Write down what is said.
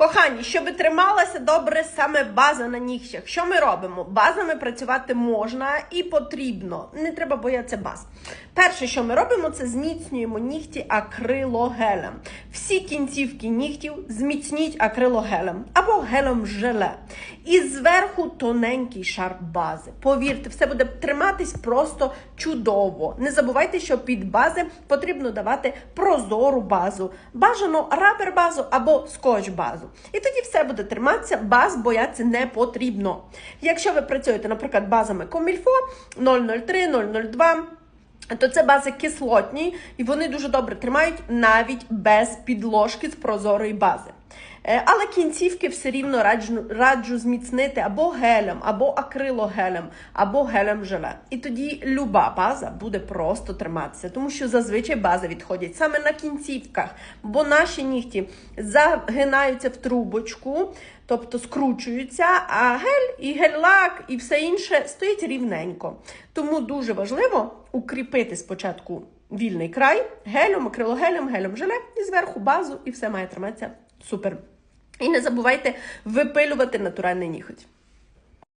Кохані, щоб трималася добре саме база на нігтях. Що ми робимо? Базами працювати можна і потрібно. Не треба боятися баз. Перше, що ми робимо, це зміцнюємо нігті акрилогелем. Всі кінцівки нігтів зміцніть акрилогелем або гелем желе. І зверху тоненький шар бази. Повірте, все буде триматись просто чудово. Не забувайте, що під бази потрібно давати прозору базу. Бажано рабер базу або скотч базу. І тоді все буде триматися, баз боятися не потрібно. Якщо ви працюєте, наприклад, базами Комільфо 003, 002, то це бази кислотні, і вони дуже добре тримають навіть без підложки з прозорої бази. Е, Але кінцівки все рівно раджу, раджу зміцнити або гелем, або акрилогелем, або гелем желе. І тоді люба база буде просто триматися, тому що зазвичай бази відходять саме на кінцівках, бо наші нігті загинаються в трубочку, тобто скручуються, а гель і гель-лак і все інше стоїть рівненько. Тому дуже важливо укріпити спочатку вільний край гелем, акрилогелем, гелем желе і зверху базу, і все має триматися супер. І не забувайте випилювати натуральний ніготь.